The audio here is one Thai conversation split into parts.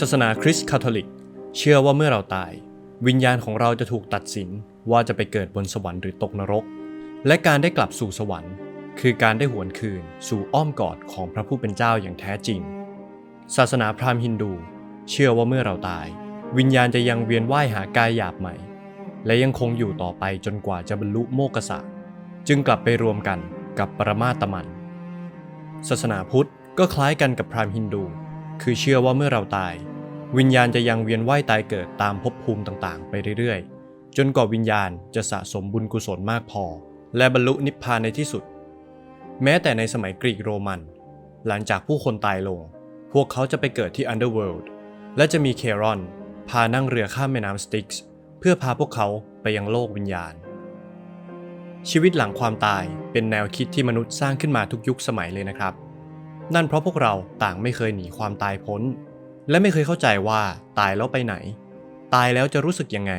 ศาสนาคริสต์คาทอลิก เชื่อว่าเมื่อเราตาย วิญญาณของเราจะถูกตัดสินว่าจะไปเกิดบนสวรรค์หรือตกนรก และการได้กลับสู่สวรรค์ คือการได้หวนคืนสู่อ้อมกอดของพระผู้เป็นเจ้าอย่างแท้จริง ศาสนาพราหมณ์ฮินดู เชื่อว่าเมื่อเราตาย วิญญาณจะยังเวียนว่ายหากายหยาบใหม่ และยังคงอยู่ต่อไปจนกว่าจะบรรลุโมกขสะจึงกลับไปรวมกันกับปรมาตมัน ศาสนาพุทธก็คล้ายกันกับพราหมณ์ฮินดู คือเชื่อว่าเมื่อเราตาย วิญญาณจะยังเวียนว่ายตายเกิดตามภพภูมิต่างๆ ไปเรื่อยๆ จนกว่าวิญญาณจะสะสมบุญกุศลมากพอ และบรรลุนิพพานในที่สุด แม้แต่ในสมัยกรีกโรมัน หลังจากผู้คนตายลง พวกเขาจะไปเกิดที่ Underworld และจะมีเครอน พานั่งเรือข้ามแม่น้ำสติกส์เพื่อพาพวกเขาไปยังโลกวิญญาณ ชีวิตหลังความตายเป็นแนวคิดที่มนุษย์สร้างขึ้นมาทุกยุคสมัยเลยนะครับ นั่นเพราะพวกเราต่างไม่เคยหนีความตายพ้น และไม่เคยเข้าใจว่าตายแล้วไปไหน ตายแล้วจะรู้สึกยังไง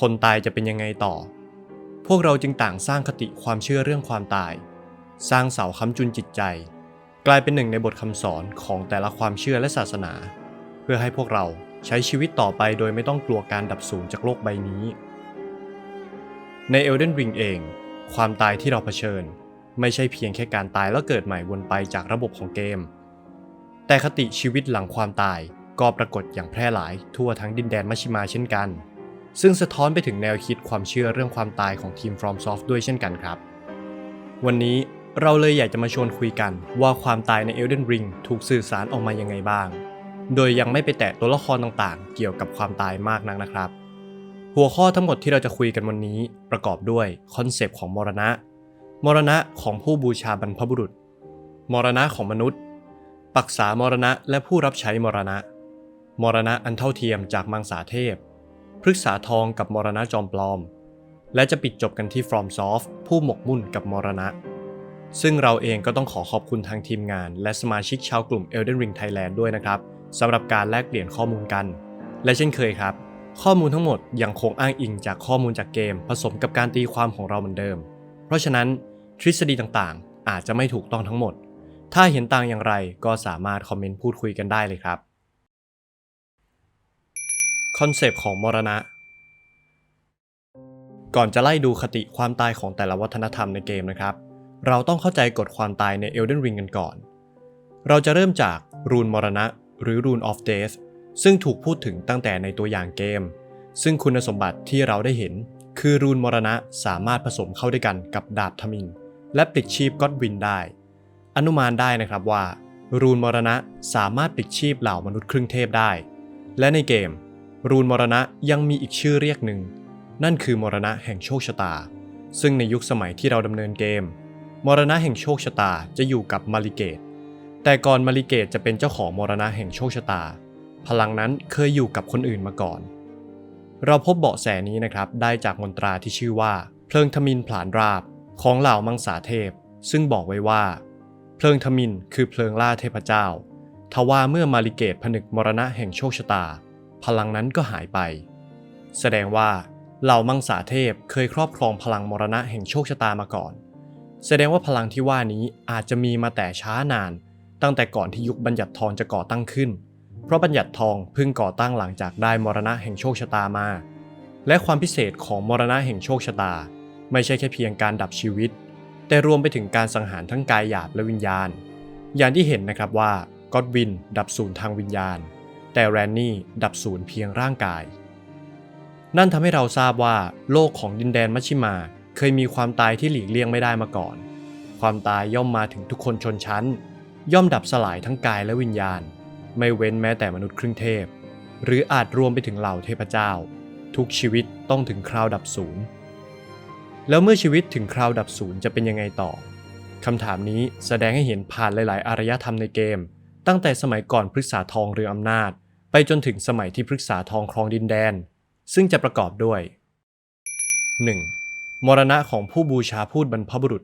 คนตายจะเป็นยังไงต่อ พวกเราจึงต่างสร้างคติความเชื่อเรื่องความตาย สร้างเสาค้ำจุนจิตใจ กลายเป็นหนึ่งในบทคำสอนของแต่ละความเชื่อและศาสนา เพื่อให้พวกเราใช้ชีวิตต่อไปโดยไม่ต้องกลัวการดับสูญจากโลกใบนี้ ใน Elden Ring เอง ความตายที่เราเผชิญ ไม่ใช่เพียงแค่การตายแล้วเกิดใหม่วนไปจากระบบของเกม แต่คติชีวิตหลังความตายก็ปรากฏอย่างแพร่หลายทั่วทั้งดินแดนมัชิมาเช่นกัน ซึ่งสะท้อนไปถึงแนวคิดความเชื่อเรื่องความตายของทีม FromSoft ด้วยเช่นกันครับ วันนี้เราเลยอยากจะมาชวนคุยกันว่าความตายใน Elden Ring ถูกสื่อสารออกมายังไงบ้าง โดยยังไม่ไปแตะตัวละครต่างๆ เกี่ยวกับความตายมากนักนะครับ หัวข้อทั้งหมดที่เราจะคุยกันวันนี้ประกอบด้วยคอนเซปต์ของมรณะ มรณะของผู้บูชาบรรพบุรุษ มรณะของมนุษย์ ปักษามรณะและผู้รับใช้มรณะ มรณะอันเท่าเทียมจากมังสาเทพ พฤกษาทองกับมรณะจอมปลอม และจะปิดจบกันที่ FromSoft ผู้หมกมุ่นกับมรณะ ซึ่งเราเองก็ต้องขอขอบคุณทางทีมงาน และสมาชิกชาวกลุ่ม Elden Ring Thailand ด้วยนะครับสำหรับการแลกเปลี่ยนข้อมูลกัน และเช่นเคยครับ ข้อมูลทั้งหมดยังคงอ้างอิงจากข้อมูลจากเกม ผสมกับการตีความของเราเหมือนเดิม เพราะฉะนั้น ทฤษฎีต่างๆ อาจจะไม่ถูกต้องทั้งหมด ถ้าเห็นต่างอย่างไรก็สามารถคอมเมนต์พูดคุยกันได้เลยครับคอนเซปต์ของมรณะ ก่อนจะไล่ดูคติความตายของแต่ละวัฒนธรรมในเกมนะครับ เราต้องเข้าใจกฎความตายใน Elden Ring กันก่อน เราจะเริ่มจากรูนมรณะ หรือ Rune of Death ซึ่งถูกพูดถึงตั้งแต่ในตัวอย่างเกม ซึ่งคุณสมบัติที่เราได้เห็น คือรูนมรณะสามารถผสมเข้าด้วยกันกับดาบทมิน และปลิดชีพก็อดวินได้ อนุมานได้นะครับว่า รูนมรณะสามารถปลิดชีพเหล่ามนุษย์ครึ่งเทพได้ และในเกม รูนมรณะยังมีอีกชื่อเรียกหนึ่ง นั่นคือมรณะแห่งโชคชะตา ซึ่งในยุคสมัยที่เราดำเนินเกม มรณะแห่งโชคชะตาจะอยู่กับมาริเกต แต่ก่อนมาริเกตจะเป็นเจ้าของมรณะแห่งโชคชะตา พลังนั้นเคยอยู่กับคนอื่นมาก่อน เราพบเบาะแสนี้นะครับได้จากมนตราที่ชื่อว่า เพลิงทมินผลานราบ ของเหล่ามังสาเทพ ซึ่งบอกไว้ว่า เพลิงทมินคือเพลิงล่าเทพเจ้า ทว่าเมื่อมาริเกตผนึกมรณะแห่งโชคชะตา พลังนั้นก็หายไป แสดงว่าเหล่ามังสาเทพเคยครอบครองพลังมรณะแห่งโชคชะตามาก่อน แสดงว่าพลังที่ว่านี้อาจจะมีมาแต่ช้านาน ตั้งแต่ก่อนที่ยุคบัญญัติทองจะก่อตั้งขึ้น เพราะบัญญัติทองเพิ่งก่อตั้งหลังจากได้มรณะแห่งโชคชะตามา และความพิเศษของมรณะแห่งโชคชะตา ไม่ใช่แค่เพียงการดับชีวิต แต่รวมไปถึงการสังหารทั้งกายหยาบและวิญญาณ อย่างที่เห็นนะครับว่าก็อดวินดับศูนย์ทางวิญญาณ แต่แรนนี่ดับศูนย์เพียงร่างกาย นั่นทำให้เราทราบว่าโลกของดินแดนมัชชิมา เคยมีความตายที่หลีกเลี่ยงไม่ได้มาก่อน ความตายย่อมมาถึงทุกคนชนชั้น ย่อมดับสลายทั้งกายและวิญญาณ ไม่เว้นแม้แต่มนุษย์ครึ่งเทพ หรืออาจรวมไปถึงเหล่าเทพเจ้า ทุกชีวิตต้องถึงคราวดับศูนย์ แล้วเมื่อชีวิตถึงคราวดับศูนย์จะเป็นยังไงต่อคำถามนี้แสดงให้เห็นผ่านหลาย ๆ อารยธรรมในเกม ตั้งแต่สมัยก่อนพฤกษาทองเรืออำนาจ ไปจนถึงสมัยที่พฤกษาทองครองดินแดน ซึ่งจะประกอบด้วย 1. มรณะของผู้บูชาพูดบรรพบุรุษ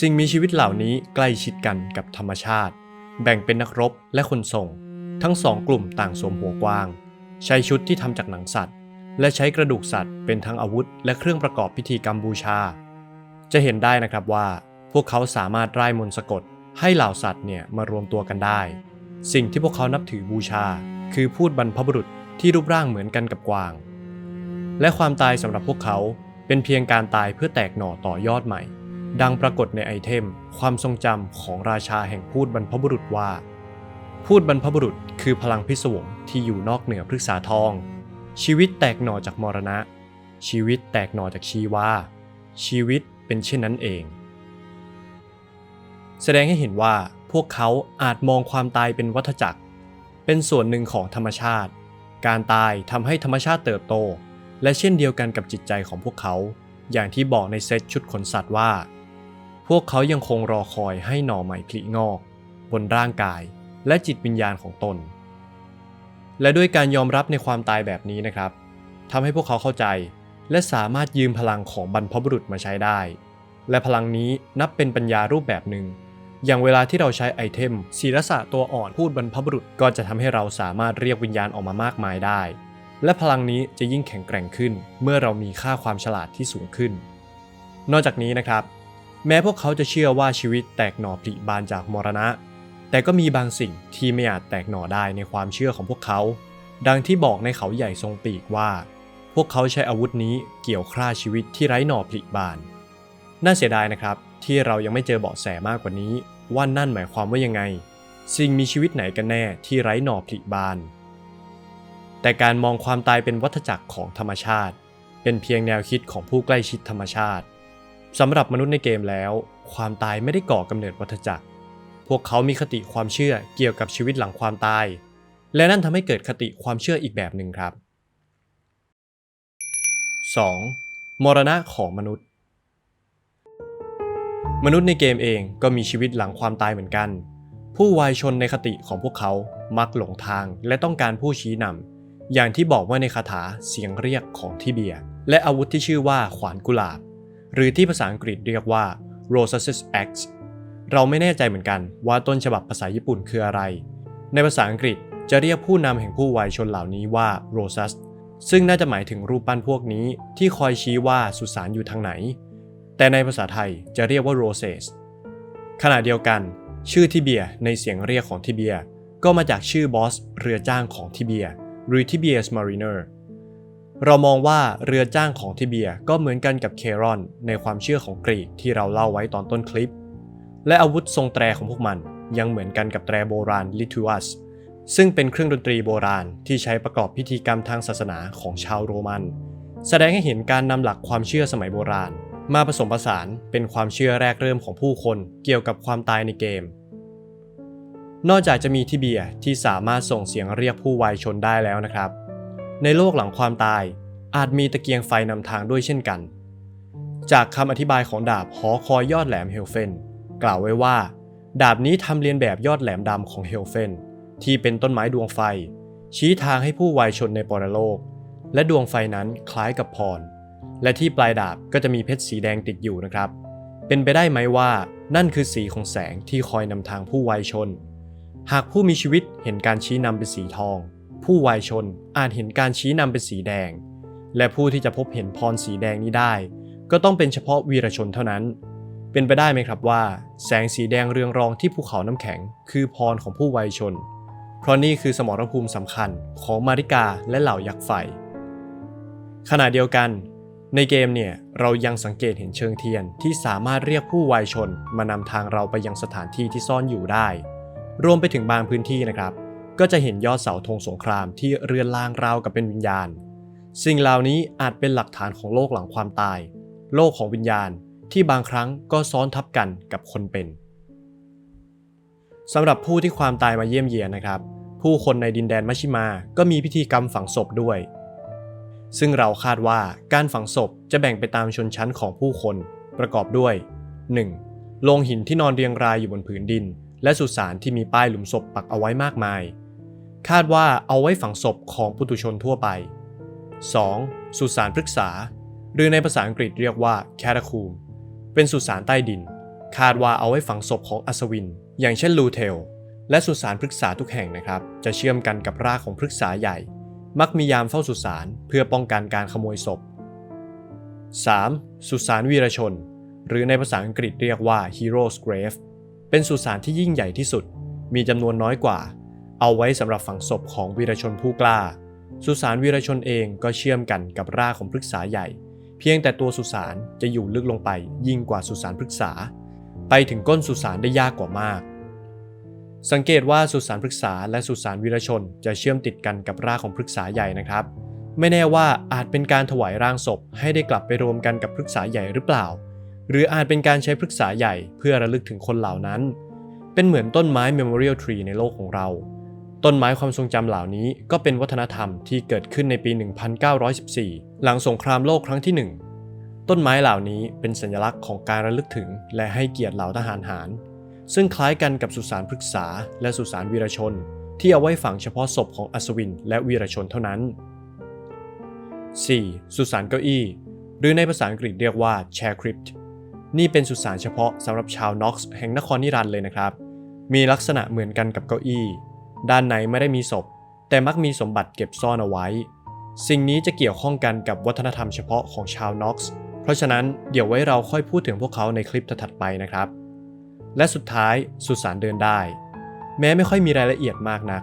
สิ่งมีชีวิตเหล่านี้ใกล้ชิดกันกับธรรมชาติ แบ่งเป็นนักรบและคนส่ง ทั้งสองกลุ่มต่างสวมหัวกว้าง ใช้ชุดที่ทำจากหนังสัตว์ และใช้กระดูกสัตว์เป็นทั้งอาวุธและเครื่องประกอบพิธีกรรมบูชา จะเห็นได้นะครับว่า พวกเขาสามารถไร่มนต์สะกด ให้เหล่าสัตว์เนี่ยมารวมตัวกันได้ สิ่งที่พวกเขานับถือบูชา คือพูดบรรพบุรุษที่รูปร่างเหมือนกันกับกวาง และความตายสำหรับพวกเขาเป็นเพียงการตายเพื่อแตกหน่อต่อยอดใหม่ ดังปรากฏในไอเทม ความทรงจำของราชาแห่งพูดบรรพบุรุษว่า พูดบรรพบุรุษคือพลังพิศวงที่อยู่นอกเหนือพฤกษาทอง ชีวิตแตกหน่อจากมรณะ ชีวิตแตกหน่อจากชีวา ชีวิตเป็นเช่นนั้นเอง แสดงให้เห็นว่าพวกเขาอาจมองความตายเป็นวัฏจักร เป็นส่วนหนึ่งของธรรมชาติ การตายทำให้ธรรมชาติเติบโต และเช่นเดียวกันกับจิตใจของพวกเขา อย่างที่บอกในเซตชุดขนสัตว์ว่า พวกเขายังคงรอคอยให้หน่อใหม่ผลิงอก บนร่างกายและจิตวิญญาณของตน และด้วยการยอมรับในความตายแบบนี้นะครับทำให้พวกเขาเข้าใจ และสามารถยืมพลังของบรรพบุรุษมาใช้ได้ และพลังนี้นับเป็นปัญญารูปแบบหนึ่ง อย่างเวลาที่เราใช้ไอเทมศีรษะตัวอ่อนพูดบรรพบุรุษก็จะทำให้เราสามารถเรียกวิญญาณออกมามากมายได้ และพลังนี้จะยิ่งแข็งแกร่งขึ้น เมื่อเรามีค่าความฉลาดที่สูงขึ้น นอกจากนี้นะครับ แม้พวกเขาจะเชื่อว่าชีวิตแตกหน่อผลิบานจากมรณะ แต่ก็มีบางสิ่งที่ไม่อาจแตกหน่อได้ในความเชื่อของพวกเขา ดังที่บอกในเขาใหญ่ทรงปีกว่า พวกเขาใช้อาวุธนี้เกี่ยวฆ่าชีวิตที่ไร้หน่อผลิบาน น่าเสียดายนะครับ ที่เรายังไม่เจอเบาะแสมากกว่านี้ ว่านั่นหมายความว่ายังไง สิ่งมีชีวิตไหนกันแน่ที่ไร้หน่อผลิบาน แต่การมองความตายเป็นวัฏจักรของธรรมชาติ เป็นเพียงแนวคิดของผู้ใกล้ชิดธรรมชาติสำหรับมนุษย์ในเกมแล้ว ความตายไม่ได้ก่อกำเนิดวัฏจักร พวกเขามีคติความเชื่อเกี่ยวกับชีวิตหลังความตาย และนั่นทำให้เกิดคติความเชื่ออีกแบบหนึ่งครับ 2. มรณะของมนุษย์ มนุษย์ในเกมเองก็มีชีวิตหลังความตายเหมือนกัน ผู้วายชนในคติของพวกเขามักหลงทางและต้องการผู้ชี้นำอย่างที่บอกว่าในคาถาเสียงเรียกของทิเบีย และอาวุธที่ชื่อว่าขวานกุหลาบ หรือที่ภาษาอังกฤษเรียกว่า Rosa's Axe เราไม่แน่ใจเหมือนกันว่าต้นฉบับภาษาญี่ปุ่นคืออะไร ในภาษาอังกฤษจะเรียกผู้นำแห่งผู้วายชนเหล่านี้ว่า Rosas ซึ่งน่าจะหมายถึงรูปปั้นพวกนี้ที่คอยชี้ว่าสุสานอยู่ทางไหน แต่ในภาษาไทยจะเรียกว่า Roses ขณะเดียวกัน ชื่อทิเบียในเสียงเรียกของทิเบีย ก็มาจากชื่อบอสเรือจ้างของทิเบีย หรือทิเบียสมารีเนอร์เรามองว่าเรือจ้างของทิเบียก็เหมือนกันกับเครอนในความเชื่อของกรีกที่เราเล่าไว้ตอนต้นคลิป และอาวุธทรงแตรของพวกมันยังเหมือนกันกับแตรโบราณลิทูอัสซึ่งเป็นเครื่องดนตรีโบราณที่ใช้ประกอบพิธีกรรมทางศาสนาของชาวโรมัน แสดงให้เห็นการนำหลักความเชื่อสมัยโบราณ มาผสมผสานเป็นความเชื่อแรกเริ่มของผู้คนเกี่ยวกับความตายในเกม นอกจากจะมีทิเบียที่สามารถส่งเสียงเรียกผู้วายชนได้แล้วนะครับ ในโลกหลังความตายอาจมีตะเกียงไฟนำทางด้วยเช่นกัน จากคำอธิบายของดาบหอคอยยอดแหลมเฮลเฟน กล่าวไว้ว่า ดาบนี้ทำเรียนแบบยอดแหลมดำของเฮลเฟน ที่เป็นต้นไม้ดวงไฟ ชี้ทางให้ผู้วายชนในปรโลก และดวงไฟนั้นคล้ายกับพร และที่ปลายดาบก็จะมีเพชรสีแดงติดอยู่นะครับ เป็นไปได้ไหมว่านั่นคือสีของแสงที่คอยนำทางผู้วายชน หากผู้มีชีวิตเห็นการชี้นำเป็นสีทอง ผู้วายชนอาจเห็นการชี้นำเป็นสีแดง และผู้ที่จะพบเห็นพรสีแดงนี้ได้ ก็ต้องเป็นเฉพาะวีรชนเท่านั้น เป็นไปได้ไหมครับว่า แสงสีแดงเรืองรองที่ภูเขาน้ำแข็ง คือพรของผู้วายชน เพราะนี่คือสมรภูมิสำคัญของมาริกาและเหล่ายักษ์ไฟ ขณะเดียวกัน ในเกมเนี่ยเรายังสังเกตเห็นเชิงเทียนที่สามารถเรียกผู้วายชน มานำทางเราไปยังสถานที่ที่ซ่อนอยู่ได้ รวมไปถึงบางพื้นที่นะครับ ก็จะเห็นยอดเสาธงสงครามที่เรือนลางราวกับเป็นวิญญาณ สิ่งเหล่านี้อาจเป็นหลักฐานของโลกหลังความตาย โลกของวิญญาณ ที่บางครั้งก็ซ้อนทับกันกับคนเป็นสำหรับผู้ที่ความตายมาเยี่ยมเยียนนะครับ ผู้คนในดินแดนมัชิมาก็มีพิธีกรรมฝังศพด้วย ซึ่งเราคาดว่าการฝังศพจะแบ่งไปตามชนชั้นของผู้คน ประกอบด้วย 1. โลงหินที่นอนเรียงรายอยู่บนผืนดิน และสุสานที่มีป้ายหลุมศพปักเอาไว้มากมาย คาดว่าเอาไว้ฝังศพของปุถุชนทั่วไป 2. สุสานพฤกษา หรือในภาษาอังกฤษเรียกว่า catacombs เป็นสุสานใต้ดิน คาดว่าเอาไว้ฝังศพของอัศวิน อย่างเช่นลูเทล และสุสานพฤกษาทุกแห่งนะครับ จะเชื่อมกันกับรากของพฤกษาใหญ่ มักมียามเฝ้าสุสานเพื่อป้องกันการขโมยศพ 3. สุสานวีรชน หรือในภาษาอังกฤษเรียกว่า Heroes Grave เป็นสุสานที่ยิ่งใหญ่ที่สุด มีจำนวนน้อยกว่า เอาไว้สำหรับฝังศพของวีรชนผู้กล้า สุสานวีรชนเองก็เชื่อมกันกับรากของพฤกษาใหญ่ เพียงแต่ตัวสุสานจะอยู่ลึกลงไปยิ่งกว่าสุสานพฤกษา ไปถึงก้นสุสานได้ยากกว่ามาก สังเกตว่าสุสานพฤกษาและสุสานวีรชนจะเชื่อมติดกันกับรากของพฤกษาใหญ่นะครับ ไม่แน่ว่าอาจเป็นการถวายร่างศพให้ได้กลับไปรวมกันกับพฤกษาใหญ่หรือเปล่า หรืออาจเป็นการใช้พฤกษาใหญ่เพื่อระลึกถึงคนเหล่านั้น เป็นเหมือนต้นไม้ Memorial Tree ในโลกของเรา ต้นไม้ความทรงจำเหล่านี้ก็เป็นวัฒนธรรมที่เกิดขึ้นในปี 1914 หลังสงครามโลกครั้งที่ 1 ต้นไม้เหล่านี้เป็นสัญลักษณ์ของการระลึกถึง และให้เกียรติเหล่าทหารหาร ซึ่งคล้ายกันกับสุสานพฤกษา และสุสานวีรชน ที่เอาไว้ฝังเฉพาะศพของอัศวิน และวีรชนเท่านั้น 4. สุสานเก้าอี้ หรือในภาษาอังกฤษเรียกว่า chair crypt นี่เป็นสุสานเฉพาะสำหรับชาวน็อกซ์แห่งนครนิรันดร์เลยนะครับ มีลักษณะเหมือนกันกับเก้าอี้ ด้านในไม่ได้มีศพ แต่มักมีสมบัติเก็บซ่อนเอาไว้ สิ่งนี้จะเกี่ยวข้องกันกับวัฒนธรรมเฉพาะของชาวน็อกซ์เพราะฉะนั้นเดี๋ยวไว้เราค่อยพูดถึงพวกเขาในคลิปถัดไปนะครับ และสุดท้ายสุสานเดินได้ แม้ไม่ค่อยมีรายละเอียดมากนัก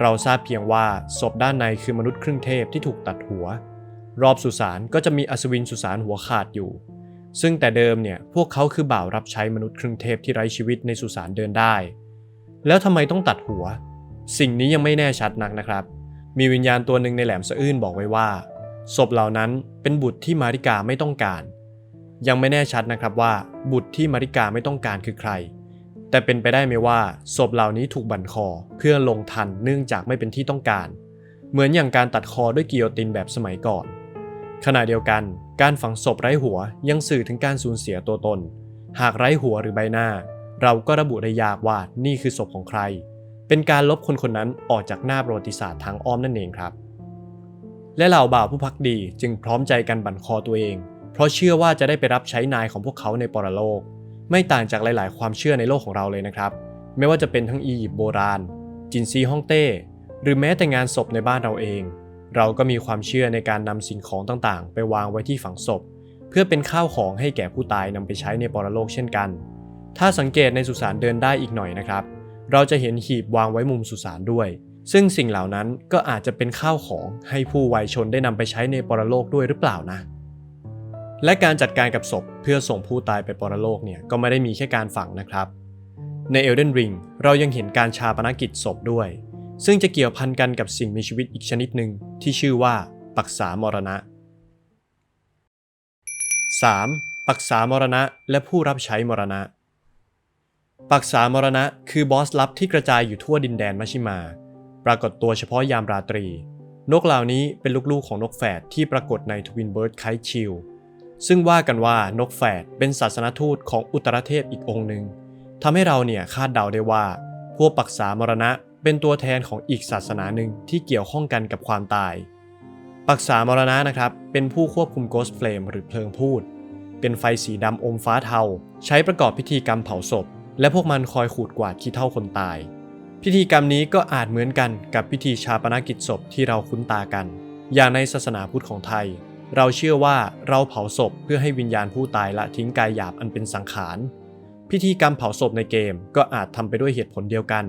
เราทราบเพียงว่าศพด้านในคือมนุษย์ครึ่งเทพที่ถูกตัดหัว รอบสุสานก็จะมีอัศวินสุสานหัวขาดอยู่ซึ่งแต่เดิมเนี่ยพวกเขาคือบ่าวรับใช้มนุษย์ครึ่งเทพที่ไร้ชีวิตในสุสานเดินได้ แล้วทำไมต้องตัดหัว สิ่งนี้ยังไม่แน่ชัดนักนะครับ มีวิญญาณตัวหนึ่งในแหลมสะอื้นบอกไว้ว่า ศพเหล่านั้นเป็นบุตรที่มาริกาไม่ต้องการ ยังไม่แน่ชัดนะครับว่า บุตรที่มาริกาไม่ต้องการคือใคร แต่เป็นไปได้ไหมว่าศพเหล่านี้ถูกบั่นคอเพื่อลงทันเนื่องจากไม่เป็นที่ต้องการ เหมือนอย่างการตัดคอด้วยกิโยตินแบบสมัยก่อน ขณะเดียวกัน การฝังศพไร้หัวยังสื่อถึงการสูญเสียตัวตน หากไร้หัวหรือใบหน้า เราก็ระบุได้ยากว่านี่คือศพของใคร เป็นการลบคนคนนั้นออกจากหน้าประวัติศาสตร์ทางอ้อมนั่นเองครับ และเหล่าบ่าวผู้พักดีจึงพร้อมใจกันบั่นคอตัวเอง เพราะเชื่อว่าจะได้ไปรับใช้นายของพวกเขาในปรโลก ไม่ต่างจากหลาย ๆ ความเชื่อในโลกของเราเลยนะครับ ไม่ว่าจะเป็นทั้งอียิปต์โบราณ จินซีฮ่องเต้ หรือแม้แต่งานศพในบ้านเราเอง เราก็มีความเชื่อในการนำสิ่งของต่าง ๆ ไปวางไว้ที่ฝังศพ เพื่อเป็นข้าวของให้แก่ผู้ตายนำไปใช้ในปรโลกเช่นกัน ถ้าสังเกตในสุสานเดินได้อีกหน่อยนะครับ เราจะเห็นหีบวางไว้มุมสุสานด้วย ซึ่งสิ่งเหล่านั้นก็อาจจะเป็นข้าวของให้ผู้วัยชนได้นำไปใช้ในปรโลกด้วยหรือเปล่านะ และการจัดการกับศพเพื่อส่งผู้ตายไปปรโลกเนี่ยก็ไม่ได้มีแค่การฝังนะครับ ใน Elden Ring เรายังเห็นการชาปนกิจศพด้วย ซึ่งจะเกี่ยวพันกันกับสิ่งมีชีวิตอีกชนิดหนึ่งที่ชื่อว่าปักษามรณะ 3. ปักษามรณะและผู้รับใช้มรณะ ปักษามรณะคือบอสลับที่กระจายอยู่ทั่วดินแดนมัชิมา ปรากฏตัวเฉพาะยามราตรี นกเหล่านี้เป็นลูกๆของนกแฝดที่ปรากฏในทวินเบิร์ดไคชิลซึ่งว่ากันว่านกแฝดเป็นศาสนทูตของอุตรเทพอีกองหนึ่งทำให้เราเนี่ยคาดเดาได้ว่า พวกปักษามรณะเป็นตัวแทนของอีกศาสนาหนึ่งที่เกี่ยวข้องกันกับความตาย ปักษามรณะนะครับ เป็นผู้ควบคุมโกสเฟลมหรือเพลิงพูด เป็นไฟสีดำอมฟ้าเทา ใช้ประกอบพิธีกรรมเผาศพ และพวกมันคอยขูดกวาดขี้เท่าคนตาย พิธีกรรมนี้ก็อาจเหมือนกันกับพิธีชาปนกิจศพที่เราคุ้นตากัน อย่างในศาสนาพุทธของไทย เราเชื่อว่าเราเผาศพเพื่อให้วิญญาณผู้ตายละทิ้งกายหยาบอันเป็นสังขาร พิธีกรรมเผาศพในเกมก็อาจทำไปด้วยเหตุผลเดียวกัน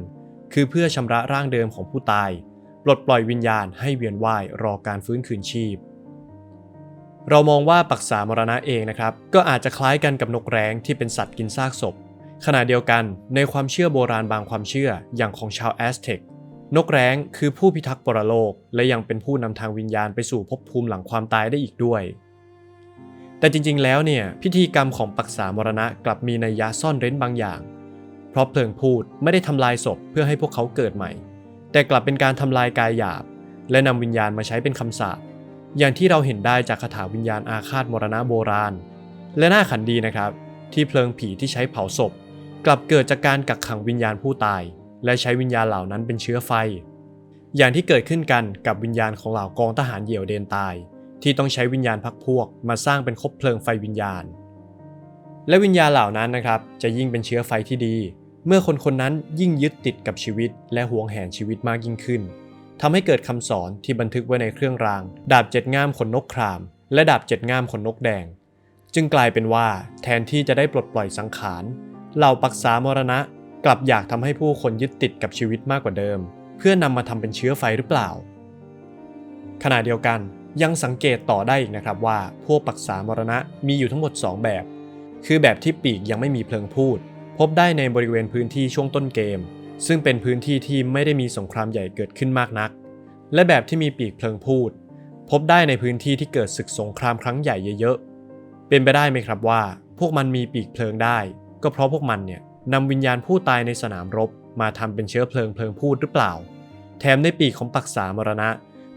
คือเพื่อชำระร่างเดิมของผู้ตายปลดปล่อยวิญญาณให้เวียนว่ายรอการฟื้นคืนชีพ เรามองว่าปักษามรณะเองนะครับ ก็อาจจะคล้ายกันกับนกแร้งที่เป็นสัตว์กินซากศพ ขณะเดียวกันในความเชื่อโบราณบางความเชื่ออย่างของชาวแอสเท็กนกแร้งคือผู้พิทักษ์ปรโลก และยังเป็นผู้นำทางวิญญาณไปสู่ภพภูมิหลังความตายได้อีกด้วย แต่จริงๆ แล้วเนี่ยพิธีกรรมของปักษามรณะกลับมีนัยยะซ่อนเร้นบางอย่าง เพราะเพลิงพูดไม่ได้ทำลายศพเพื่อให้พวกเขาเกิดใหม่ แต่กลับเป็นการทำลายกายหยาบ และนำวิญญาณมาใช้เป็นคำสาปอย่างที่เราเห็นได้จากคาถาวิญญาณอาฆาตมรณะโบราณ และน่าขันดีนะครับ ที่เพลิงผีที่ใช้เผาศพ กลับเกิดจากการกักขังวิญญาณผู้ตาย และใช้วิญญาณเหล่านั้นเป็นเชื้อไฟ อย่างที่เกิดขึ้นกันกับวิญญาณของเหล่ากองทหารเหยี่ยวเดนตาย ที่ต้องใช้วิญญาณพักพวกมาสร้างเป็นคบเพลิงไฟวิญญาณ และวิญญาณเหล่านั้นนะครับจะยิ่งเป็นเชื้อไฟที่ดี เมื่อคนคนนั้นยิ่งยึดติดกับชีวิต และหวงแหนชีวิตมากยิ่งขึ้นทำให้เกิดคำสอนที่บันทึกไว้ในเครื่องราง ดาบเจ็ดง่ามขนนกคราม และดาบเจ็ดง่ามขนนกแดง จึงกลายเป็นว่า แทนที่จะได้ปลดปล่อยสังขาร เหล่าปักษามรณะกลับอยากทำให้ผู้คนยึดติดกับชีวิตมากกว่าเดิม เพื่อนำมาทำเป็นเชื้อไฟหรือเปล่า ขณะเดียวกันยังสังเกตต่อได้อีกนะครับว่า พวกปักษามรณะมีอยู่ทั้งหมด 2 แบบ คือแบบที่ปีกยังไม่มีเพลิงพูด พบได้ในบริเวณพื้นที่ช่วงต้นเกม ซึ่งเป็นพื้นที่ที่ไม่ได้มีสงครามใหญ่เกิดขึ้นมากนัก และแบบที่มีปีกเพลิงพูด พบได้ในพื้นที่ที่เกิดศึกสงครามครั้งใหญ่เยอะๆเป็นไปได้ไหมครับว่า พวกมันมีปีกเพลิงได้ ก็เพราะพวกมันเนี่ยนำวิญญาณผู้ตายในสนามรบ มาทำเป็นเชื้อเพลิงเพลิงพูดหรือเปล่า แถมในปีกของปักษามรณะ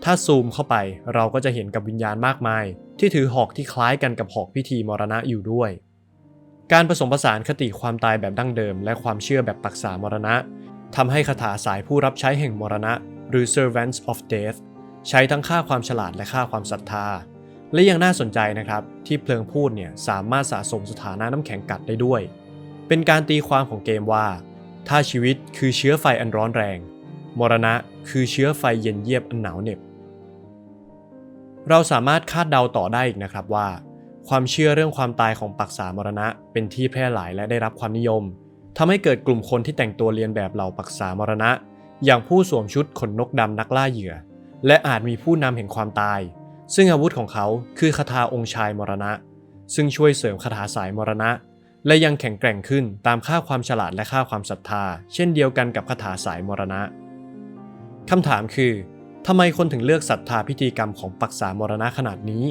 ถ้าซูมเข้าไปเราก็จะเห็นกับวิญญาณมากมาย ที่ถือหอกที่คล้ายกันกับหอกพิธีมรณะอยู่ด้วย การผสมผสานคติความตายแบบดั้งเดิม และความเชื่อแบบปักษามรณะทำให้คาถาสายผู้รับใช้แห่งมรณะ หรือ servants of death ใช้ทั้งค่าความฉลาดและค่าความศรัทธา และยังน่าสนใจนะครับที่เพลิงพูดเนี่ยสามารถสะสมสถานะน้ำแข็งกัดได้ด้วย เป็นการตีความของเกมว่า ถ้าชีวิตคือเชื้อไฟอันร้อนแรง มรณะคือเชื้อไฟเย็นเยียบอันหนาวเหน็บ เราสามารถคาดเดาต่อได้อีกนะครับว่า ความเชื่อเรื่องความตายของปักษามรณะ เป็นที่แพร่หลายและได้รับความนิยมทำให้เกิดกลุ่มคนที่แต่งตัวเรียนแบบเหล่าปักษามรณะ อย่างผู้สวมชุดขนนกดำนักล่าเหยื่อ และอาจมีผู้นำแห่งความตาย ซึ่งอาวุธของเขาคือคาถาองค์ชายมรณะ ซึ่งช่วยเสริมคาถาสายมรณะ และยังแข็งแกร่งขึ้นตามค่าความฉลาดและค่าความศรัทธา เช่นเดียวกันกับคาถาสายมรณะคำถามคือทำไมคนถึงเลือกศรัทธาพิธีกรรมของปักษามรณะขนาดนี้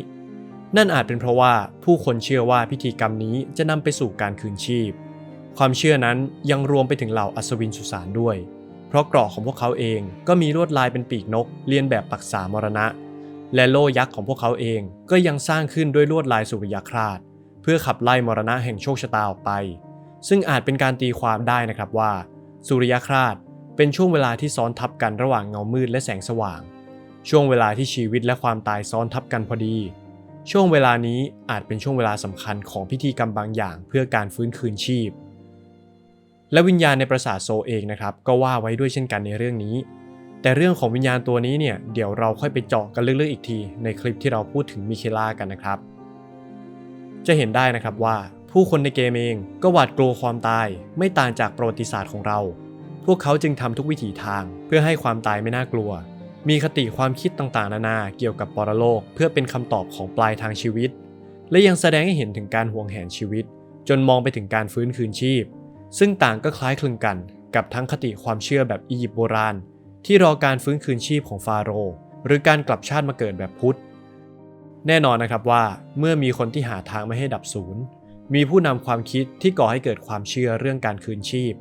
นั่นอาจเป็นเพราะว่าผู้คนเชื่อว่าพิธีกรรมนี้จะนำไปสู่การคืนชีพ ความเชื่อนั้นยังรวมไปถึงเหล่าอัศวินสุสานด้วย เพราะกราะของพวกเขาเองก็มีลวดลายเป็นปีกนกเลียนแบบปักษามรณะ และโล่ยักษ์ของพวกเขาเองก็ยังสร้างขึ้นด้วยลวดลายสุริยคราส เพื่อขับไล่มรณะแห่งโชคชะตาออกไป ซึ่งอาจเป็นการตีความได้นะครับว่า สุริยคราสเป็นช่วงเวลาที่ซ้อนทับกันระหว่างเงามืดและแสงสว่าง ช่วงเวลาที่ชีวิตและความตายซ้อนทับกันพอดี ช่วงเวลานี้อาจเป็นช่วงเวลาสำคัญของพิธีกรรมบางอย่างเพื่อการฟื้นคืนชีพ และวิญญาณในปราสาทโซเองนะครับก็ว่าไว้ด้วยเช่นกันในเรื่องนี้ แต่เรื่องของวิญญาณตัวนี้เนี่ยเดี๋ยวเราค่อยไปเจาะกันลึกๆอีกที ในคลิปที่เราพูดถึงมิเคล่ากันนะครับ จะเห็นได้นะครับว่าผู้คนในเกมเองก็หวาดกลัวความตายไม่ต่างจากประวัติศาสตร์ของเรา พวกเขาจึงทำทุกวิถีทางเพื่อให้ความตายไม่น่ากลัว มีคติความคิดต่างๆ นานาเกี่ยวกับปรโลก เพื่อเป็นคำตอบของปลายทางชีวิต และยังแสดงให้เห็นถึงการห่วงแหนชีวิต จนมองไปถึงการฟื้นคืนชีพ ซึ่งต่างก็คล้ายคลึงกัน กับทั้งคติความเชื่อแบบอียิปต์โบราณ ที่รอการฟื้นคืนชีพของฟาโรห์หรือการกลับชาติมาเกิดแบบพุทธ แน่นอนนะครับว่าเมื่อมีคนที่หาทางไม่ให้ดับศูนย์ มีผู้นำความคิดที่ก่อให้เกิดความเชื่อเรื่องการคืนชีพ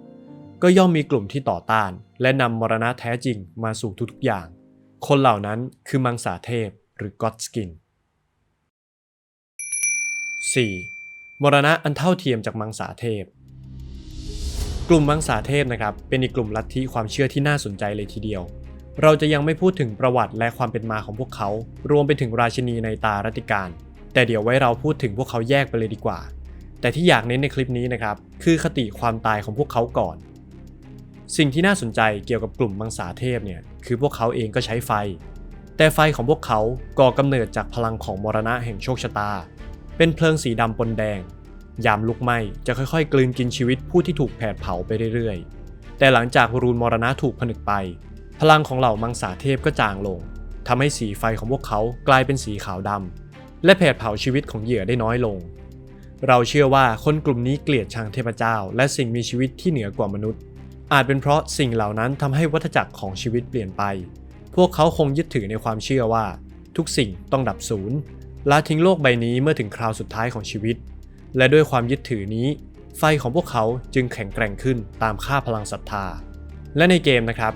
ก็ย่อมมีกลุ่มที่ต่อต้าน และนำมรณะแท้จริงมาสู่ทุกๆอย่าง คนเหล่านั้นคือมังสาเทพหรือก็อดสกิน 4. มรณะอันเท่าเทียมจากมังสาเทพ กลุ่มมังสาเทพนะครับเป็นอีกกลุ่มลัทธิความเชื่อที่น่าสนใจเลยทีเดียว เราจะยังไม่พูดถึงประวัติและความเป็นมาของพวกเขา รวมไปถึงราชินีในตารัติการ แต่เดี๋ยวไว้เราพูดถึงพวกเขาแยกไปเลยดีกว่า แต่ที่อยากเน้นในคลิปนี้นะครับ คือคติความตายของพวกเขาก่อน สิ่งที่น่าสนใจเกี่ยวกับกลุ่มมังสาเทพเนี่ย คือพวกเขาเองก็ใช้ไฟ แต่ไฟของพวกเขาก่อกำเนิดจากพลังของมรณะแห่งโชคชะตา เป็นเพลิงสีดำปนแดง ยามลุกไหม้จะค่อยๆ กลืนกินชีวิตผู้ที่ถูกแผดเผาไปเรื่อยๆ แต่หลังจากรูนมรณะถูกผนึกไป พลังของเหล่ามังสาเทพก็จางลงทำให้สีไฟของพวกเขากลายเป็นสีขาวดำและแผดเผาชีวิตของเหยื่อได้น้อยลง เราเชื่อว่าคนกลุ่มนี้เกลียดชังเทพเจ้า และสิ่งมีชีวิตที่เหนือกว่ามนุษย์ อาจเป็นเพราะสิ่งเหล่านั้นทำให้วัฏจักรของชีวิตเปลี่ยนไป พวกเขาคงยึดถือในความเชื่อว่า ทุกสิ่งต้องดับสูญละทิ้งโลกใบนี้เมื่อถึงคราวสุดท้ายของชีวิต และด้วยความยึดถือนี้ ไฟของพวกเขาจึงแข็งแกร่งขึ้นตามค่าพลังศรัทธา และในเกมนะครับ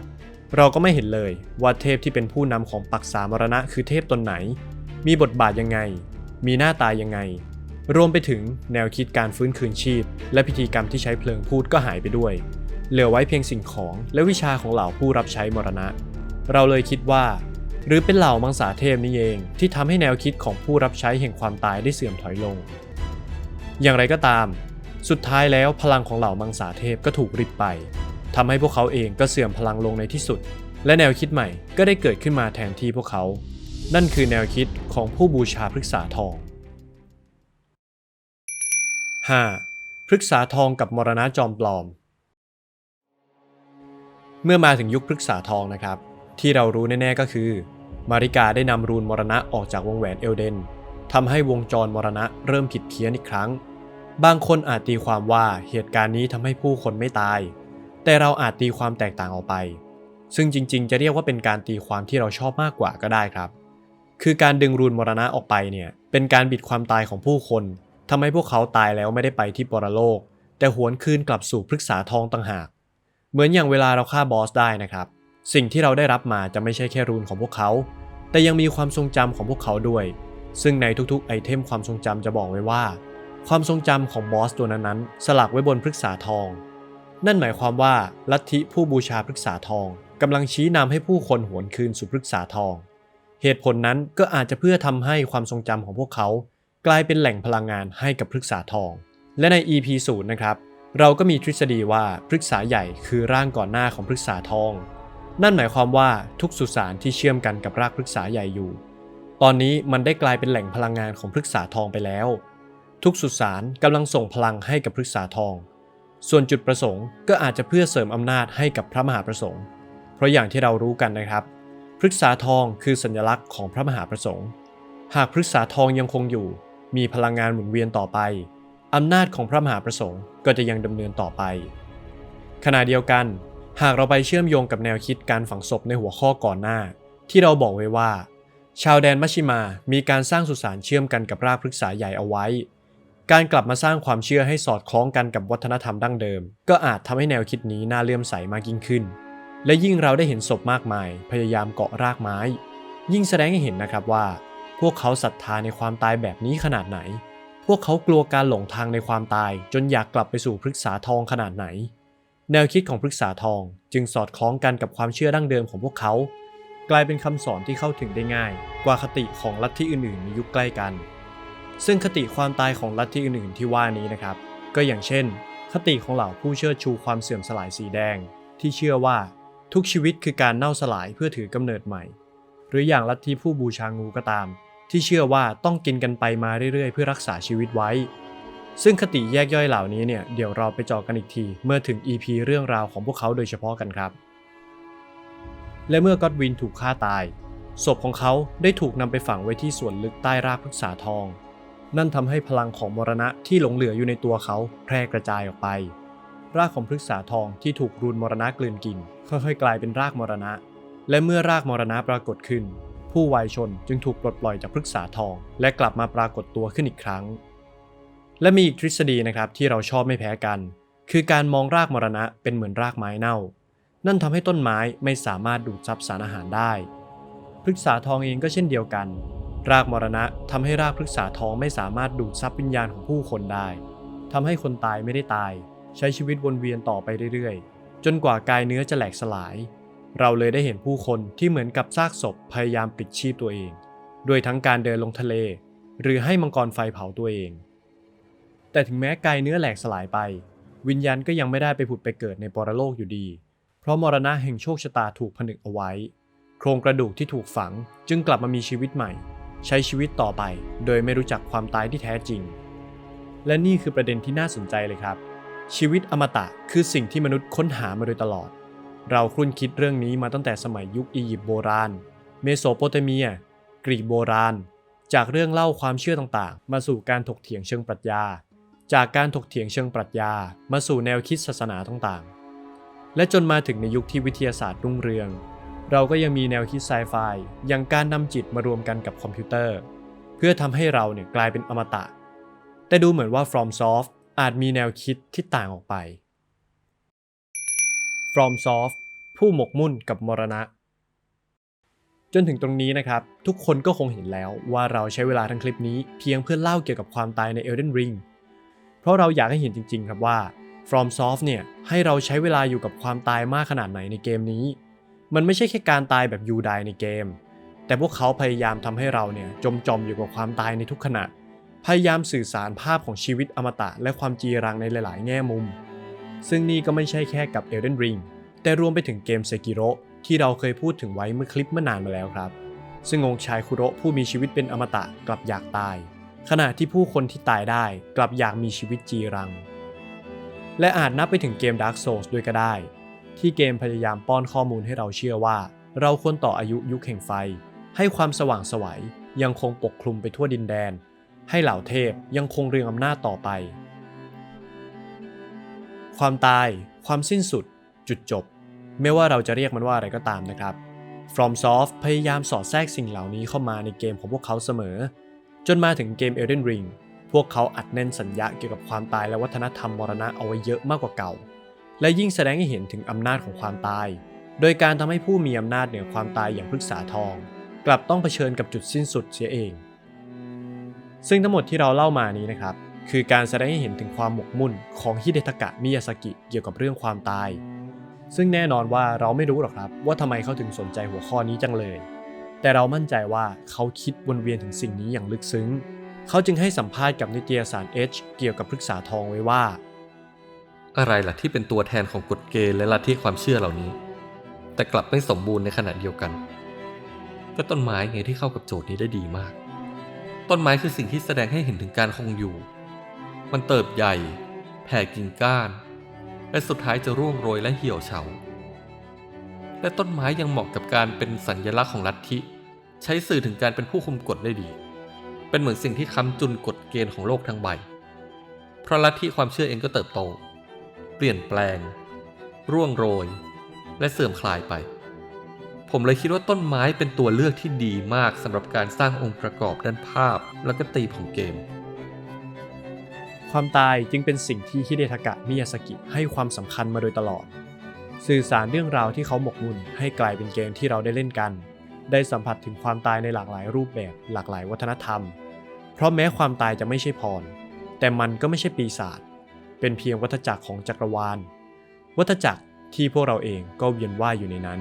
เราก็ไม่เห็นเลยว่าเทพที่เป็นผู้นำของปักษามรณะคือเทพตนไหน มีบทบาทยังไง มีหน้าตายังไง รวมไปถึงแนวคิดการฟื้นคืนชีพ และพิธีกรรมที่ใช้เพลิงพูดก็หายไปด้วย เหลือไว้เพียงสิ่งของและวิชาของเหล่าผู้รับใช้มรณะ เราเลยคิดว่า หรือเป็นเหล่ามังสาเทพนี่เองที่ทำให้แนวคิดของผู้รับใช้แห่งความตายได้เสื่อมถอยลง อย่างไรก็ตาม สุดท้ายแล้วพลังของเหล่ามังสาเทพก็ถูกริบไป ทำให้พวกเขาเองก็เสื่อมพลังลงในที่สุด และแนวคิดใหม่ก็ได้เกิดขึ้นมาแทนที่พวกเขา นั่นคือแนวคิดของผู้บูชาพฤกษาทอง 5. พฤกษาทองกับมรณะจอมปลอม เมื่อมาถึงยุคพฤกษาทองนะครับ ที่เรารู้แน่ๆก็คือ มาริกาได้นำรูนมรณะออกจากวงแหวนเอลเดนทำให้วงจรมรณะเริ่มผิดเพี้ยนอีกครั้ง บางคนอาจตีความว่าเหตุการณ์นี้ทำให้ผู้คนไม่ตาย แต่เราอาจตีความแตกต่างออกไป ซึ่งจริง ๆ จะเรียกว่าเป็นการตีความที่เราชอบมากกว่าก็ได้ครับ คือการดึงรูนมรณะออกไปเนี่ยเป็นการบิดความตายของผู้คนทำให้พวกเขาตายแล้วไม่ได้ไปที่ปรโลก แต่หวนคืนกลับสู่พฤกษาทองต่างหาก เหมือนอย่างเวลาเราฆ่าบอสได้นะครับ สิ่งที่เราได้รับมาจะไม่ใช่แค่รูนของพวกเขา แต่ยังมีความทรงจำของพวกเขาด้วย ซึ่งในทุกๆไอเทมความทรงจำจะบอกไว้ว่า ความทรงจำของบอสตัวนั้นๆสลักไว้บนพฤกษาทอง นั่นหมายความว่าลัทธิผู้บูชาพฤกษาทองกำลังชี้นำให้ผู้คนหวนคืนสู่พฤกษาทอง เหตุผลนั้นก็อาจจะเพื่อทำให้ความทรงจำของพวกเขา กลายเป็นแหล่งพลังงานให้กับพฤกษาทอง และใน EP 0นะครับ เราก็มีทฤษฎีว่าพฤกษาใหญ่คือร่างก่อนหน้าของพฤกษาทอง นั่นหมายความว่าทุกสุสานที่เชื่อมกันกับรากพฤกษาใหญ่อยู่ ตอนนี้มันได้กลายเป็นแหล่งพลังงานของพฤกษาทองไปแล้ว ทุกสุสานกำลังส่งพลังให้กับพฤกษาทอง ส่วนจุดประสงค์ก็อาจจะเพื่อเสริมอำนาจให้กับพระมหาประสงค์ เพราะอย่างที่เรารู้กันนะครับ พฤกษาทองคือสัญลักษณ์ของพระมหาประสงค์ หากพฤกษาทองยังคงอยู่ มีพลังงานหมุนเวียนต่อไปอำนาจของพระมหาประสงค์ก็จะยังดำเนินต่อไป ขณะเดียวกัน หากเราไปเชื่อมโยงกับแนวคิดการฝังศพในหัวข้อก่อนหน้า ที่เราบอกไว้ว่า ชาวแดนมัชชิมามีการสร้างสุสานเชื่อมกันกับรากพฤกษาใหญ่เอาไว้ การกลับมาสร้างความเชื่อให้สอดคล้องกันกับวัฒนธรรมดั้งเดิม ก็อาจทำให้แนวคิดนี้น่าเลื่อมใสมากยิ่งขึ้น และยิ่งเราได้เห็นศพมากมาย พยายามเกาะรากไม้ ยิ่งแสดงให้เห็นนะครับว่า พวกเขาศรัทธาในความตายแบบนี้ขนาดไหน พวกเขากลัวการหลงทางในความตาย จนอยากกลับไปสู่พฤกษาทองขนาดไหน แนวคิดของพฤกษาทองจึงสอดคล้องกันกับความเชื่อดั้งเดิมของพวกเขา กลายเป็นคำสอนที่เข้าถึงได้ง่าย กว่าคติของลัทธิอื่นๆในยุคใกล้กัน ซึ่งคติความตายของลัทธิอื่นๆที่ว่านี้นะครับ ก็อย่างเช่น คติของเหล่าผู้เชิดชูความเสื่อมสลายสีแดง ที่เชื่อว่าทุกชีวิตคือการเน่าสลายเพื่อถือกำเนิดใหม่ หรืออย่างลัทธิผู้บูชางูก็ตาม ที่เชื่อว่าต้องกินกันไปมาเรื่อยๆ เพื่อรักษาชีวิตไว้ ซึ่งคติแยกย่อยเหล่านี้เนี่ยเดี๋ยวเราไปเจาะกันอีกที เมื่อถึง EP เรื่องราวของพวกเขาโดยเฉพาะกันครับ และเมื่อก็อดวินถูกฆ่าตายศพของเขาได้ถูกนำไปฝังไว้ที่ส่วนลึกใต้รากพฤกษาทอง นั่นทำให้พลังของมรณะที่หลงเหลืออยู่ในตัวเขาแพร่กระจายออกไป รากของพฤกษาทองที่ถูกรูนมรณะกลืนกิน ค่อยๆ กลายเป็นรากมรณะ และเมื่อรากมรณะปรากฏขึ้น ผู้วายชนจึงถูกปลดปล่อยจากพฤกษาทอง และกลับมาปรากฏตัวขึ้นอีกครั้ง และมีอีกทฤษฎีนะครับที่เราชอบไม่แพ้กัน คือการมองรากมรณะเป็นเหมือนรากไม้เน่า นั่นทำให้ต้นไม้ไม่สามารถดูดซับสารอาหารได้พฤกษาทองเองก็เช่นเดียวกัน รากมรณะทำให้รากพฤกษาทองไม่สามารถดูดซับวิญญาณของผู้คนได้ทำให้คนตายไม่ได้ตาย ใช้ชีวิตวนเวียนต่อไปเรื่อยๆ จนกว่ากายเนื้อจะแหลกสลาย เราเลยได้เห็นผู้คนที่เหมือนกับซากศพพยายามปิดชีพตัวเอง ด้วยทั้งการเดินลงทะเล หรือให้มังกรไฟเผาตัวเอง แต่ถึงแม้กายเนื้อแหลกสลายไป วิญญาณก็ยังไม่ได้ไปผุดไปเกิดในปรโลกอยู่ดี เพราะมรณะแห่งโชคชะตาถูกผนึกเอาไว้ โครงกระดูกที่ถูกฝังจึงกลับมามีชีวิตใหม่ ใช้ชีวิตต่อไป โดยไม่รู้จักความตายที่แท้จริง และนี่คือประเด็นที่น่าสนใจเลยครับ ชีวิตอมตะคือสิ่งที่มนุษย์ค้นหามาโดยตลอด เราครุ่นคิดเรื่องนี้มาตั้งแต่สมัยยุคอียิปต์โบราณ เมโสโปเตเมีย กรีกโบราณ จากเรื่องเล่าความเชื่อต่างๆ มาสู่การถกเถียงเชิงปรัชญา จากการถกเถียงเชิงปรัชญา มาสู่แนวคิดศาสนาต่างๆ และจนมาถึงในยุคที่วิทยาศาสตร์รุ่งเรือง เราก็ยังมีแนวคิดไซไฟอย่างการนำจิตมารวมกันกับคอมพิวเตอร์ เพื่อทำให้เราเนี่ยกลายเป็นอมตะ แต่ดูเหมือนว่า FromSoft อาจมีแนวคิดที่ต่างออกไป FromSoft ผู้หมกมุ่นกับมรณะ จนถึงตรงนี้นะครับ ทุกคนก็คงเห็นแล้วว่าเราใช้เวลาทั้งคลิปนี้เพียงเพื่อเล่าเกี่ยวกับความตายใน Elden Ring เพราะเราอยากให้เห็นจริง ๆ ครับว่า FromSoft เนี่ยให้เราใช้เวลาอยู่กับความตายมากขนาดไหนในเกมนี้ มันไม่ใช่แค่การตายแบบยูไดในเกม แต่พวกเขาพยายามทำให้เราเนี่ยจมจอมอยู่กับความตายในทุกขณะ พยายามสื่อสารภาพของชีวิตอมตะและความจีรังในหลาย ๆ แง่มุม ซึ่งนี่ก็ไม่ใช่แค่กับ Elden Ring แต่รวมไปถึงเกม Sekiro ที่เราเคยพูดถึงไว้เมื่อคลิปเมื่อนานมาแล้วครับ ซึ่งองค์ชายคุโรผู้มีชีวิตเป็นอมตะกลับอยากตาย ขณะที่ผู้คนที่ตายได้กลับอยากมีชีวิตจีรัง และอาจนับไปถึงเกม Dark Souls ด้วยก็ได้ ที่เกมพยายามป้อนข้อมูลให้เราเชื่อว่า เราควรต่ออายุยุคแห่งไฟ ให้ความสว่างสวัยยังคงปกคลุมไปทั่วดินแดน ให้เหล่าเทพยังคงเรืองอำนาจต่อไป ความตาย ความสิ้นสุด จุดจบ ไม่ว่าเราจะเรียกมันว่าอะไรก็ตามนะครับ FromSoft พยายามสอดแทรกสิ่งเหล่านี้เข้ามาในเกมของพวกเขาเสมอ จนมาถึงเกม Elden Ring พวกเขาอัดแน่นสัญญาเกี่ยวกับความตายและวัฒนธรรมมรณะเอาไว้เยอะมากกว่าเก่า และยิ่งแสดงให้เห็นถึงอำนาจของความตาย โดยการทำให้ผู้มีอำนาจเหนือความตายอย่างพฤกษาทอง กลับต้องเผชิญกับจุดสิ้นสุดเสียเอง ซึ่งทั้งหมดที่เราเล่ามานี้นะครับ คือการแสดงให้เห็นถึงความหมกมุ่นของฮิเดทากะมิยาสกิเกี่ยวกับเรื่องความตาย ซึ่งแน่นอนว่าเราไม่รู้หรอกครับ ว่าทำไมเขาถึงสนใจหัวข้อนี้จังเลย แต่เรามั่นใจว่าเขาคิดวนเวียนถึงสิ่งนี้อย่างลึกซึ้ง เขาจึงให้สัมภาษณ์กับนิตยสาร Edge เกี่ยวกับพฤกษาทองไว้ว่า อะไรล่ะที่เป็นตัวแทนของกฎเกณฑ์และลัทธิความเชื่อเหล่านี้ แต่กลับไม่สมบูรณ์ในขณะเดียวกัน ก็ต้นไม้ไงที่เข้ากับโจทย์นี้ได้ดีมาก ต้นไม้คือสิ่งที่แสดงให้เห็นถึงการคงอยู่ มันเติบใหญ่ แผ่กิ่งก้าน และสุดท้ายจะร่วงโรยและเหี่ยวเฉา และต้นไม้ยังเหมาะกับการเป็นสัญลักษณ์ของลัทธิ ใช้สื่อถึงการเป็นผู้คุมกฎได้ดี เป็นเหมือนสิ่งที่ค้ำจุนกฎเกณฑ์ของโลกทั้งใบ เพราะลัทธิความเชื่อเองก็เติบโต เปลี่ยนแปลง ร่วงโรย และเสื่อมคลายไป ผมเลยคิดว่าต้นไม้เป็นตัวเลือกที่ดีมากสำหรับการสร้างองค์ประกอบด้านภาพและก็ตีของเกม ความตายจึงเป็นสิ่งที่ฮิเดทากะมิยาสกิให้ความสำคัญมาโดยตลอด สื่อสารเรื่องราวที่เขาหมกมุ่นให้กลายเป็นเกมที่เราได้เล่นกัน ได้สัมผัสถึงความตายในหลากหลายรูปแบบหลากหลายวัฒนธรรม เพราะแม้ความตายจะไม่ใช่พร แต่มันก็ไม่ใช่ปีศาจ เป็นเพียงวัฏจักรของจักรวาล วัฏจักรที่พวกเราเองก็เวียนว่ายอยู่ในนั้น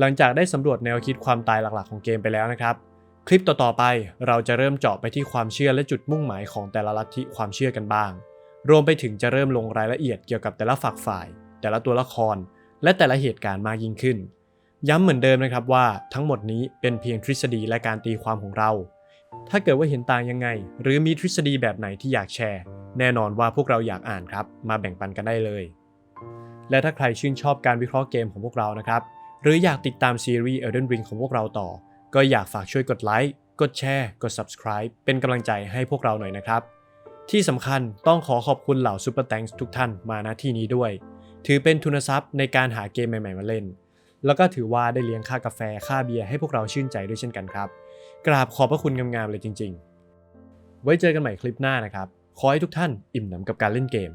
หลังจากได้สำรวจแนวคิดความตายหลักๆของเกมไปแล้วนะครับ คลิปต่อๆไปเราจะเริ่มเจาะไปที่ความเชื่อและจุดมุ่งหมายของแต่ละลัทธิความเชื่อกันบ้าง รวมไปถึงจะเริ่มลงรายละเอียดเกี่ยวกับแต่ละฝักฝ่าย แต่ละตัวละคร และแต่ละเหตุการณ์มากยิ่งขึ้น ย้ำเหมือนเดิมนะครับว่าทั้งหมดนี้เป็นเพียงทฤษฎีและการตีความของเรา ถ้าเกิดว่าเห็นต่างยังไง หรือมีทฤษฎีแบบไหนที่อยากแชร์ แน่นอนว่าพวกเราอยากอ่านครับ มาแบ่งปันกันได้เลย และถ้าใครชื่นชอบการวิเคราะห์เกมของพวกเรานะครับ หรืออยากติดตามซีรีส์ Elden Ring ของพวกเราต่อ ก็อยากฝากช่วยกดไลค์ กดแชร์ กด Subscribe เป็นกำลังใจให้พวกเราหน่อยนะครับ ที่สำคัญต้องขอขอบคุณเหล่า Super Thanks ทุกท่านมาณที่นี้ด้วย ถือเป็นทุนทรัพย์ในการหาเกมใหม่ ๆ มาเล่น แล้วก็ถือว่าได้เลี้ยงค่ากาแฟค่าเบียร์ให้พวกเราชื่นใจด้วยเช่นกันครับ กราบขอบพระคุณงามๆเลยจริง ๆ ไว้เจอกันใหม่คลิปหน้านะครับ ขอให้ทุกท่านอิ่มหนำกับการเล่นเกม